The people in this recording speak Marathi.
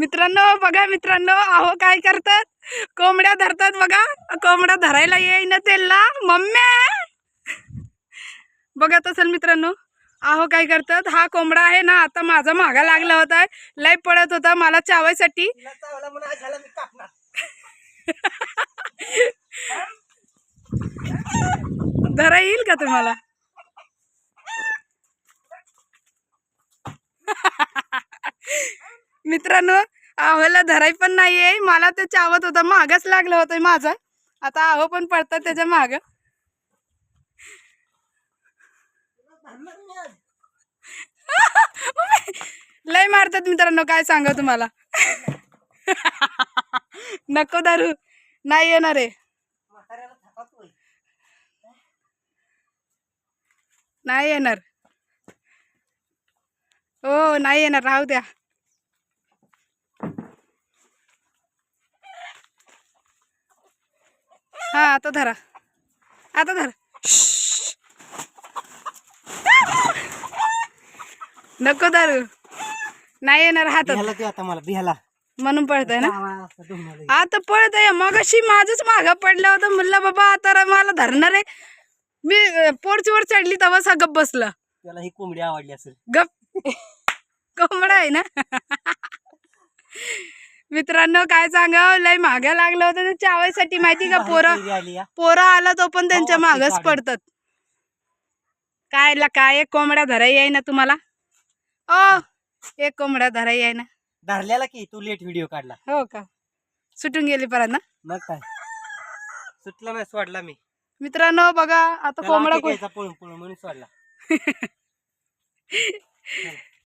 मित्रांनो बघा मित्रांनो अहो काय करतात? कोंबड्या धरतात बघा. कोंबड्या धरायला येईन त्याला मम्मी! बघत असेल मित्रांनो अहो काय करतात? हा कोंबडा आहे ना आता माझा मागा लागला होता. लय पडत होता मला चावायसाठी. धरा येईल का तुम्हाला? मित्रांनो आहोला धराय पण नाहीये. मला ते चावत होता. मागच लागलं होतं माझं. आता आहो पण पडतात त्याच्या माग. लय मारतात मित्रांनो काय सांगा तुम्हाला? नको दारू नाही येणार आहे. नाही येणार. हो नाही येणार. राहू द्या. हा आता धरा. आता धरा. नको दारू. नाही येणार हातात. बिहाला ते आता मला बिहाला. म्हणून पळतय ना. आता पळत आहे मग अशी माझच माग पडलं होतं. म्हणलं बाबा आता मला धरणार आहे. मी पोरचीवर चढली तेव्हा सा गप बसला. त्याला ही कोंबडी आवडली असेल. गप. कोंबडा आहे ना? मित्रांनो काय सांगावं लय मागा लागलं होतं चावायसाठी माहिती का? पोरं पोरं आला तो पण त्यांच्या हो, मागच. पडतात. काय ला काय? एक कोंबड्या धराई आहे ना तुम्हाला. ओ एक कोंबड्या धराई आहे ना धरल्याला की? तू लेट व्हिडिओ काढला. हो का? सुटून गेली परत ना? मग काय? सुटला नाही सोडला मी. मित्रांनो बघा आता कोंबडा पळून पळून म्हणून सोडला.